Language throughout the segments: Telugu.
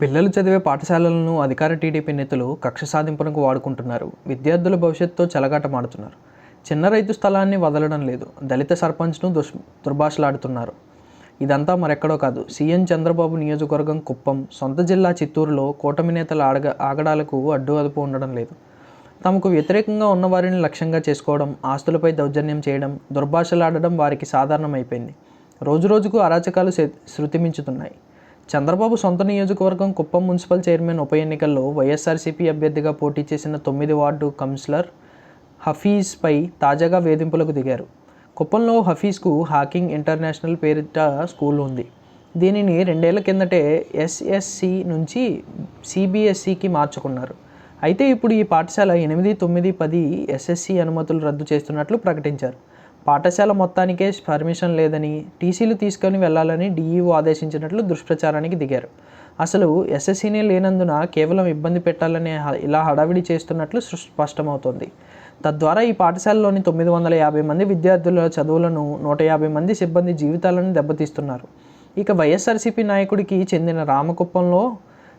పిల్లలు చదివే పాఠశాలలను అధికార టీడీపీ నేతలు కక్ష సాధింపునకు వాడుకుంటున్నారు. విద్యార్థుల భవిష్యత్తుతో చెలగాటమాడుతున్నారు. చిన్న రైతు స్థలాన్ని వదలడం లేదు. దళిత సర్పంచ్ను దుష్ దుర్భాషలాడుతున్నారు. ఇదంతా మరెక్కడో కాదు. సీఎం చంద్రబాబు నియోజకవర్గం కుప్పం సొంత జిల్లా చిత్తూరులో కూటమి నేతల ఆడగ ఆగడాలకు అడ్డు అదుపు ఉండడం లేదు. తమకు వ్యతిరేకంగా ఉన్న వారిని లక్ష్యంగా చేసుకోవడం ఆస్తులపై దౌర్జన్యం చేయడం దుర్భాషలాడడం వారికి సాధారణమైపోయింది. రోజురోజుకు అరాచకాలు శృతిమించుతున్నాయి. చంద్రబాబు సొంత నియోజకవర్గం కుప్పం మున్సిపల్ చైర్మన్ ఉప ఎన్నికల్లో వైఎస్ఆర్సీపీ అభ్యర్థిగా పోటీ చేసిన తొమ్మిది వార్డు కౌన్సిలర్ హఫీజ్పై తాజాగా వేధింపులకు దిగారు. కుప్పంలో హఫీజ్కు హాకింగ్ ఇంటర్నేషనల్ పేరిట స్కూల్ ఉంది. దీనిని రెండేళ్ళ కిందటే ఎస్ఎస్సి నుంచి సిబిఎస్సికి మార్చుకున్నారు. అయితే ఇప్పుడు ఈ పాఠశాల ఎనిమిది తొమ్మిది పది ఎస్ఎస్సి అనుమతులు రద్దు చేస్తున్నట్లు ప్రకటించారు. పాఠశాల మొత్తానికే పర్మిషన్ లేదని టీసీలు తీసుకొని వెళ్ళాలని డీఈఓ ఆదేశించినట్లు దుష్ప్రచారానికి దిగారు. అసలు ఎస్ఎస్సీనే లేనందున కేవలం ఇబ్బంది పెట్టాలనే ఇలా హడావిడి చేస్తున్నట్లు స్పష్టమవుతోంది. తద్వారా ఈ పాఠశాలలోని తొమ్మిది వందల యాభై మంది విద్యార్థుల చదువులను నూట యాభై మంది సిబ్బంది జీవితాలను దెబ్బతీస్తున్నారు. ఇక వైఎస్ఆర్సీపీ నాయకుడికి చెందిన రామకుప్పంలో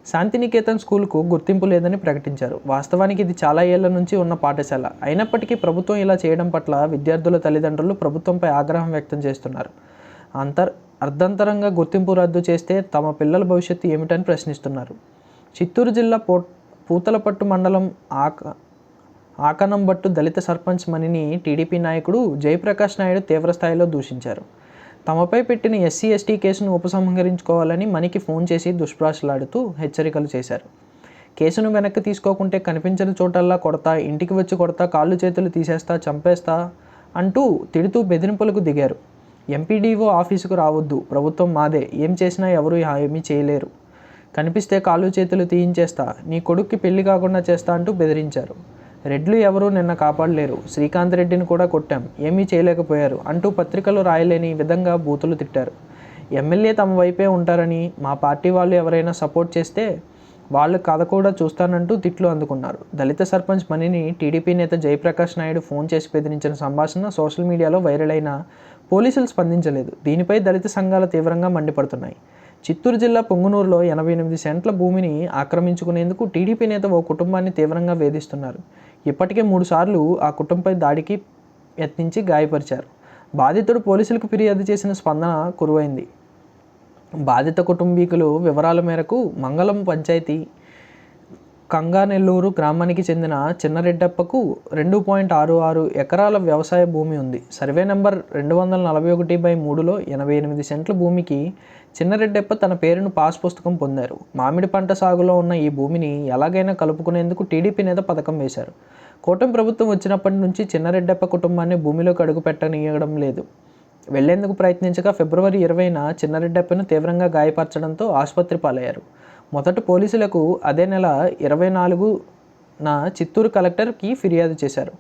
శాంతినికేతన్ స్కూల్కు గుర్తింపు లేదని ప్రకటించారు. వాస్తవానికి ఇది చాలా ఏళ్ళ నుంచి ఉన్న పాఠశాల. అయినప్పటికీ ప్రభుత్వం ఇలా చేయడం పట్ల విద్యార్థుల తల్లిదండ్రులు ప్రభుత్వంపై ఆగ్రహం వ్యక్తం చేస్తున్నారు. అంతర్ అర్ధంతరంగా గుర్తింపు రద్దు చేస్తే తమ పిల్లల భవిష్యత్తు ఏమిటని ప్రశ్నిస్తున్నారు. చిత్తూరు జిల్లా పో పూతలపట్టు మండలం ఆక ఆకనంబట్టు దళిత సర్పంచ్ మణిని టీడీపీ నాయకుడు జయప్రకాష్ నాయుడు తీవ్రస్థాయిలో దూషించారు. తమపై పెట్టిన ఎస్సీ ఎస్టీ కేసును ఉపసంహరించుకోవాలని మణికి ఫోన్ చేసి దుష్ప్రాసలాడుతూ హెచ్చరికలు చేశారు. కేసును వెనక్కి తీసుకోకుంటే కనిపించిన చోటల్లా కొడతా ఇంటికి వచ్చి కొడతా కాళ్ళు చేతులు తీసేస్తా చంపేస్తా అంటూ తిడుతూ బెదిరింపులకు దిగారు. ఎంపీడీఓ ఆఫీసుకు రావద్దు ప్రభుత్వం మాదే ఏం చేసినా ఎవరు ఏమీ చేయలేరు. కనిపిస్తే కాళ్ళు చేతులు తీయించేస్తా నీ కొడుక్కి పెళ్ళి కాకుండా చేస్తా అంటూ బెదిరించారు. రెడ్లు ఎవరూ నిన్న కాపాడలేరు. శ్రీకాంత్ రెడ్డిని కూడా కొట్టాం. ఏమీ చేయలేకపోయారు అంటూ పత్రికలు రాయలేని విధంగా బూతులు తిట్టారు. ఎమ్మెల్యే తమ వైపే ఉంటారని మా పార్టీ వాళ్ళు ఎవరైనా సపోర్ట్ చేస్తే వాళ్ళు కథ కూడా చూస్తానంటూ తిట్లు అందుకున్నారు. దళిత సర్పంచ్ మణిని టీడీపీ నేత జయప్రకాష్ నాయుడు ఫోన్ చేసి బెదిరించిన సంభాషణ సోషల్ మీడియాలో వైరల్ అయిన పోలీసులు స్పందించలేదు. దీనిపై దళిత సంఘాలు తీవ్రంగా మండిపడుతున్నాయి. చిత్తూరు జిల్లా పొంగునూరులో ఎనభై ఎనిమిది సెంట్ల భూమిని ఆక్రమించుకునేందుకు టీడీపీ నేత ఓ కుటుంబాన్ని తీవ్రంగా వేధిస్తున్నారు. ఇప్పటికే మూడుసార్లు ఆ కుటుంబంపై దాడికి యత్నించి గాయపరిచారు. బాధితుడు పోలీసులకు ఫిర్యాదు చేసిన స్పందన కురువైంది. బాధిత కుటుంబీకులు వివరాల మేరకు మంగళం పంచాయతీ కంగానెల్లూరు గ్రామానికి చెందిన చిన్నరెడ్డప్పకు రెండు పాయింట్ ఆరు ఆరు ఎకరాల వ్యవసాయ భూమి ఉంది. సర్వే నెంబర్ రెండు వందల నలభై ఒకటి బై మూడులో ఎనభై ఎనిమిది సెంట్ల భూమికి చిన్నరెడ్డప్ప తన పేరును పాస్ పుస్తకం పొందారు. మామిడి పంట సాగులో ఉన్న ఈ భూమిని ఎలాగైనా కలుపుకునేందుకు టీడీపీ నేత పథకం వేశారు. కూటమి ప్రభుత్వం వచ్చినప్పటి నుంచి చిన్నరెడ్డప్ప కుటుంబాన్ని భూమిలోకి అడుగు పెట్టనీయడం లేదు. వెళ్ళేందుకు ప్రయత్నించగా ఫిబ్రవరి ఇరవైన చిన్నరెడ్డప్పను తీవ్రంగా గాయపరచడంతో ఆసుపత్రి పాలయ్యారు. మొదట పోలీసులకు అదే నెల ఇరవై నాలుగున చిత్తూరు కలెక్టర్కి ఫిర్యాదు చేశారు.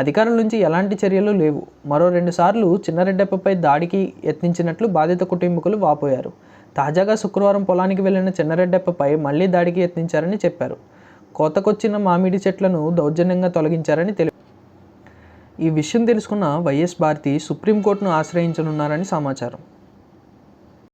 అధికారుల నుంచి ఎలాంటి చర్యలు లేవు. మరో రెండుసార్లు చిన్నరెడ్డప్పపై దాడికి యత్నించినట్లు బాధిత కుటుంబీకులు వాపోయారు. తాజాగా శుక్రవారం పొలానికి వెళ్ళిన చిన్నరెడ్డప్పపై మళ్ళీ దాడికి యత్నించారని చెప్పారు. కోతకొచ్చిన మామిడి చెట్లను దౌర్జన్యంగా తొలగించారని తెలిపారు ఈ విషయం తెలుసుకున్న వైఎస్ భారతి సుప్రీంకోర్టును ఆశ్రయించనున్నారని సమాచారం.